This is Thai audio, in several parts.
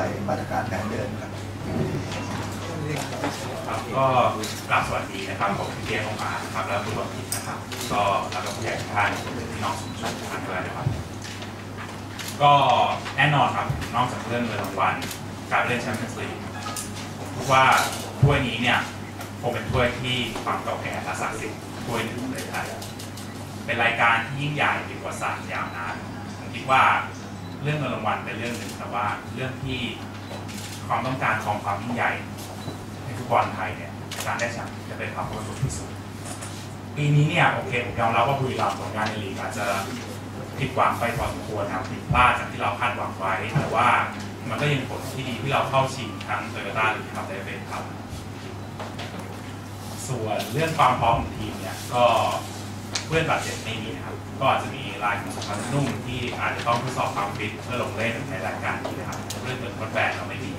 ช้มาตรการแผนเดินครับครับก็กราบสวัสดีนะครับผมเกียร์ของมาครับแล้วคุณบพิตนะครับ ก็แล้วก็ผู้ใหญ่ทุกท่านพี่น้องสมุทรสาครด้วยนะครับ ก็แน่นอนครับนอกจากเรื่องเงินรางวัลการเล่นแชมเปี้ยนส์ลีกผมคิดว่าถ้วยนี้เนี่ยคงเป็นถ้วยที่ความเก่าแก่และศักดิ์สิทธิ์ถ้วยหนึ่งของประเทศไทยเป็นรายการที่ยิ่งใหญ่มีประวัติศาสตร์ยาวนานผมคิดว่า เรื่องเงินรางวัลเป็นเรื่องหนึ่งแต่ว่าเรื่องที่ความต้องการของความยิ่งใหญ่ในฟุตบอลไทยเนี่ยการได้แชมป์จะเป็นความประสบที่สุด ปีนี้เนี่ยโอเคผมยอมรับว่าบุรีรัมย์ผลงานในลีกอาจจะผิดหวังไปพอสมควรนะครับผิดพลาดจากที่เราคาดหวังไว้ แต่ว่ามันก็ยังผลที่ดีที่เราเข้าชิงทั้งโตโยต้าหรือทัพไดเฟนครับ ส่วนเรื่องความพร้อมของทีมเนี่ยก็ เพื่อนบาดเจ็บไม่มีนะครับ ก็อาจจะมีลายของสุพรรนุ่มที่อาจจะต้องทดสอบความฟิตเพื่อลงเล่นในรายการนี้นะครับเรื่องเกิดคนแบนเราไม่มี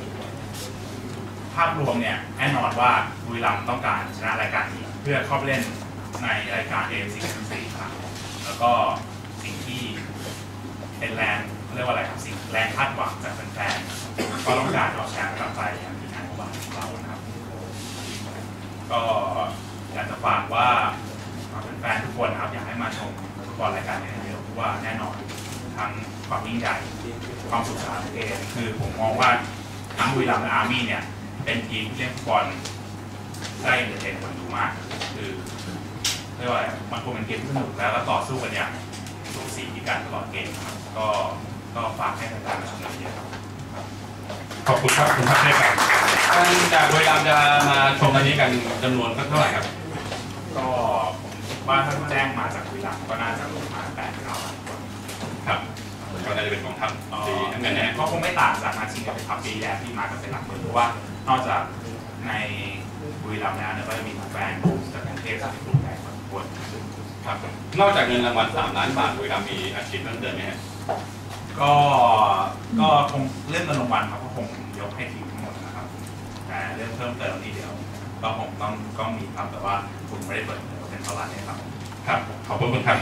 ภาพรวมเนี่ยแน่นอนว่าบุรีรัมย์ต้องการชนะรายการนี้เพื่อเข้าไปเล่นในรายการ AFC ทั้งสี่ครั้งแล้วก็สิ่งที่เป็นแรงเขาเรียกว่าอะไรครับสิ่งแรงคาดหวังจากแฟนๆก็ต้องการเอาแชมป์กลับไปอย่างที่งานของเรานะครับ ก็อยากจะฝากว่า แฟนๆทุกคนนะครับอยากให้มาชมฟุตบอลรายการนี้เยอะๆเพราะว่าแน่นอนทั้งความยิ่งใหญ่ความสุขสนานเกมคือผมมองว่าทั้งบุรีรัมย์และอาร์มี่เนี่ย เป็นทีมที่เล่นฟุตบอลได้เอนเตอร์เทนคนดูมาก คือเรียกว่าอะไรมันคงเป็นเกมที่สนุกแล้วก็ต่อสู้กันอย่างสูสีกันตลอดเกมครับก็ก็ฝากให้แฟนๆมาชมกันเยอะครับขอบคุณครับคุณพักเทพครับท่านจากบุรีรัมย์จะมาชมอันนี้กันจำนวนสักเท่าไหร่ครับก็ผมคิด ว่าถ้าแจ้งมาจากบุรีรัมย์ก็น่าจะลงมาแปดเก้าพันคนครับก็น่าจะเป็นกองทัพสีน้ำเงินนะฮะก็คงไม่ต่างจากมาชิงกับทัพปีแรกที่มากันเป็นหลักหมื่นเพราะว่านอกจากในบุรีรัมย์แล้วเนี่ยก็จะมีแฟนบูมจากกรุงเทพจากกรุงใหญ่พอสมควรครับนอกจากเงินรางวัล3ล้านบาทบุรีรัมย์มีอาชีพเพิ่มเติมไหมฮะก็ก็คงเรื่องเงินรางวัลครับก็คงยกให้ทีมทั้งหมดนะครับแต่เรื่องเพิ่มเติมนี่เดียวก็คงต้องก็มีครับแต่ว่าคุณไม่ได้เปิดเผยว่าเป็นเท่าไหร่ครับ ครับ ขอบคุณครับ